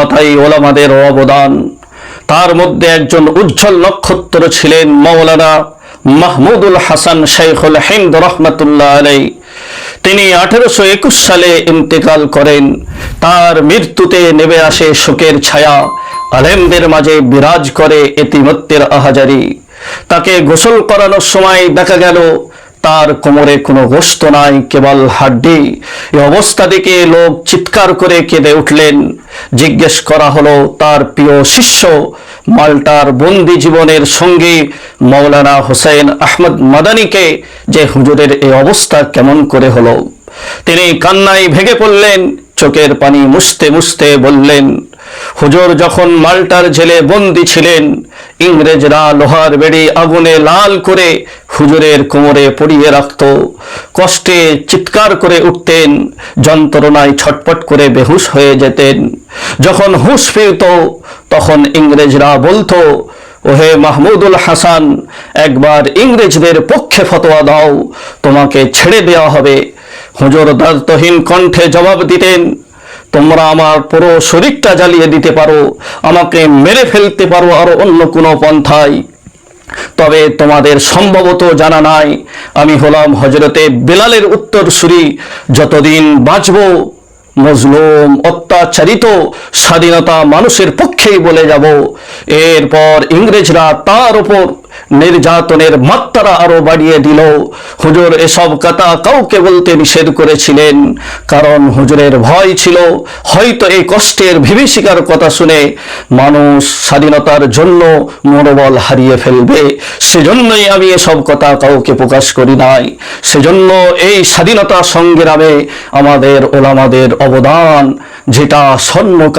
স্বাধীনতাই ওলামাদের অবদান। তার মধ্যে একজন উজ্জ্বল নক্ষত্র ছিলেন মৌলানা মাহমুদুল হাসান শেখুল হিন্দ রহমতুল্লাহ আলাই তিনি আঠেরোশো একুশ সালে ইন্তেকাল করেন। তার মৃত্যুতে নেমে আসে শোকের ছায়া। আলেমদের মাঝে বিরাজ করে এতিমত্যের আহাজারি। তাকে গোসল করানোর সময় দেখা গেল তার কোমরে কোনো গোস্ত নাই, কেবল হাড্ডি। এই অবস্থা দেখে লোক চিৎকার করে কেঁদে উঠলেন। জিজ্ঞেস করা হলো, তার প্রিয় শিষ্য, মাল্টার বন্দি জীবনের সঙ্গী মৌলানা হোসেন আহমদ মাদানিকে যে হুজুরের এই অবস্থা কেমন করে হলো? তিনি কান্নায় ভেঙে পড়লেন, চোখের পানি মুছতে মুছতে বললেন হুজুর যখন মাল্টার জেলে বন্দি ছিলেন, ইংরেজরা লোহার বেড়ি আগুনে লাল করে হুজুরের কোমরে পড়িয়ে রাখত। কষ্টে চিৎকার করে উঠতেন, যন্ত্রণায় ছটপট করে বেহুশ হয়ে যেতেন। যখন হুঁশ ফিরত তখন ইংরেজরা বলতো, ওহে মাহমুদুল হাসান, একবার ইংরেজদের পক্ষে ফতোয়া দাও, তোমাকে ছেড়ে দেওয়া হবে। হুজুর দার্থহীন কণ্ঠে জবাব দিতেন তোমরা আমার পুরো শরীরটা জ্বালিয়ে দিতে পারো, আমাকে মেরে ফেলতে পারো আরও অন্য কোনো পন্থায়। তবে তোমাদের সম্ভবত জানা নাই, আমি হলাম হজরতে বেলালের উত্তরসূরি। যতদিন বাঁচব, মজলুম, অত্যাচারিত, স্বাধীনতা মানুষের পক্ষেই বলে যাব। এরপর ইংরেজরা তার উপর নির্যাতনের মাত্রা আরও বাড়িয়ে দিল। হুজুর এসব কথা কাউকে বলতে নিষেধ করেছিলেন। কারণ হুজুরের ভয় ছিল। হয়তো এই কষ্টের বিভীষিকার কথা শুনে মানুষ স্বাধীনতার জন্য মনোবল হারিয়ে ফেলবে। সেজন্যই আমি এসব কথা কাউকে প্রকাশ করি নাই। সেজন্য এই স্বাধীনতা সংগ্রামে আমাদের ওলামাদের অবদান, যেটা স্বর্ণ